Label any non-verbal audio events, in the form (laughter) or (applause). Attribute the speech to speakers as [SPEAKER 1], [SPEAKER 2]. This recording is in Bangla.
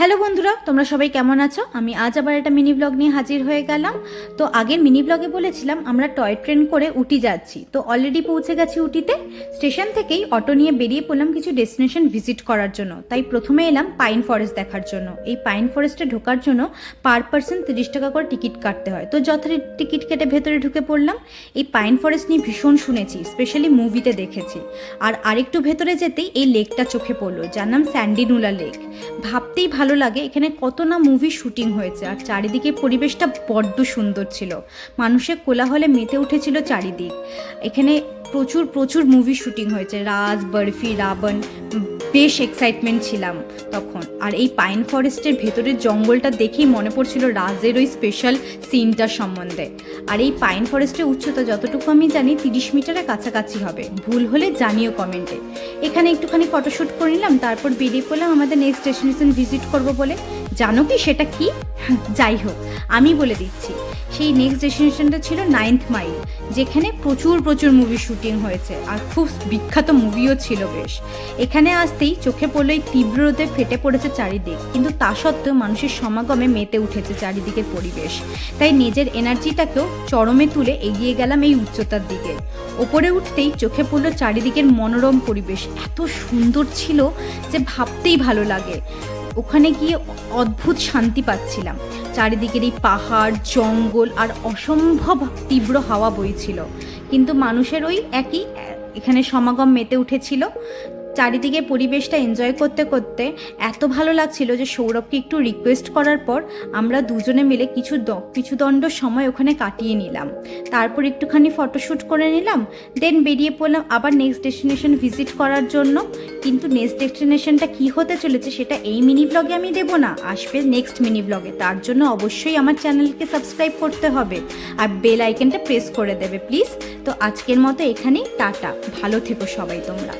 [SPEAKER 1] হ্যালো বন্ধুরা, তোমরা সবাই কেমন আছো? আমি আজ আবার একটা মিনি ব্লগ নিয়ে হাজির হয়ে গেলাম। তো আগের মিনি ব্লগে বলেছিলাম আমরা টয় ট্রেন করে উটি যাচ্ছি। তো অলরেডি পৌঁছে গেছি উটিতে। স্টেশন থেকেই অটো নিয়ে বেরিয়ে পড়লাম কিছু ডেস্টিনেশন ভিজিট করার জন্য। তাই প্রথমে এলাম পাইন ফরেস্ট দেখার জন্য। এই পাইন ফরেস্টে ঢোকার জন্য পার পার্সন তিরিশ টাকা করে টিকিট কাটতে হয়। তো যথারীতি টিকিট কেটে ভেতরে ঢুকে পড়লাম। এই পাইন ফরেস্ট নিয়ে ভীষণ শুনেছি স্পেশালি মুভিতে দেখেছি। আর আরেকটু ভেতরে যেতেই এই লেকটা চোখে পড়ল, যার নাম স্যান্ডিনুলা লেক ভাবতেই ভালো লাগে, এখানে কত না মুভি শুটিং হয়েছে। আর চারিদিকে পরিবেশটা বড্ড সুন্দর ছিল। মানুষের কোলাহলে মেতে উঠেছিল চারিদিক। এখানে প্রচুর প্রচুর মুভি শুটিং হয়েছে। রাজ, বরফি, রাবণ বেশ এক্সাইটমেন্ট ছিলাম তখন। আর এই পাইন ফরেস্টের ভেতরের জঙ্গলটা দেখেই মনে পড়ছিল রাজের ওই স্পেশাল সিনটার সম্বন্ধে। আর এই পাইন ফরেস্টের উচ্চতা যতটুকু আমি জানি, তিরিশ মিটারের কাছাকাছি হবে। ভুল হলে জানিও কমেন্টে এখানে একটুখানি ফটোশ্যুট করে নিলাম, তারপর বেরিয়ে পড়লাম আমাদের নেক্সট ডেস্টিনেশন ভিজিট করব বলে। জানো কি সেটা কি? (laughs) যাই হোক, আমি বলে দিচ্ছি। সেই নেক্সট ডেস্টিনেশনটা ছিল নাইন্থ মাইল যেখানে প্রচুর প্রচুর মুভি শুটিং হয়েছে। আর খুব বিখ্যাত মুভিও ছিল বেশ। এখানে আসতেই চোখে পড়ল এই তীব্র রোদে ফেটে পড়েছে চারিদিক। কিন্তু তা সত্ত্বেও মানুষের সমাগমে মেতে উঠেছে চারিদিকের পরিবেশ। তাই নিজের এনার্জিটাকেও চরমে তুলে এগিয়ে গেলাম এই উচ্চতার দিকে। ওপরে উঠতেই চোখে পড়ল চারিদিকের মনোরম পরিবেশ। এত সুন্দর ছিল যে ভাবতেই ভালো লাগে। ওখানে গিয়ে অদ্ভুত শান্তি পাচ্ছিলাম। চারিদিকের এই পাহাড়, জঙ্গল আর অসম্ভব তীব্র হাওয়া বইছিল। কিন্তু মানুষের ওই একই এখানে সমাগম মেতে উঠেছিল। চারিদিকে পরিবেশটা এনজয় করতে করতে এত ভালো লাগছিল যে সৌরভকে একটু রিকোয়েস্ট করার পর আমরা দুজনে মিলে কিছু দ- কিছু দণ্ড সময় ওখানে কাটিয়ে নিলাম। তারপর একটুখানি ফটোশ্যুট করে নিলাম দেন বেরিয়ে পড়লাম আবার নেক্সট ডেস্টিনেশন ভিজিট করার জন্য। কিন্তু নেক্সট ডেস্টিনেশনটা কী হতে চলেছে সেটা এই মিনি ব্লগে আমি দেবো না, আসবে নেক্সট মিনি ব্লগে তার জন্য অবশ্যই আমার চ্যানেলকে সাবস্ক্রাইব করতে হবে আর বেল আইকনটা প্রেস করে দেবে প্লিজ তো আজকের মতো এখানেই, টাটা। ভালো থেকো সবাই তোমরা।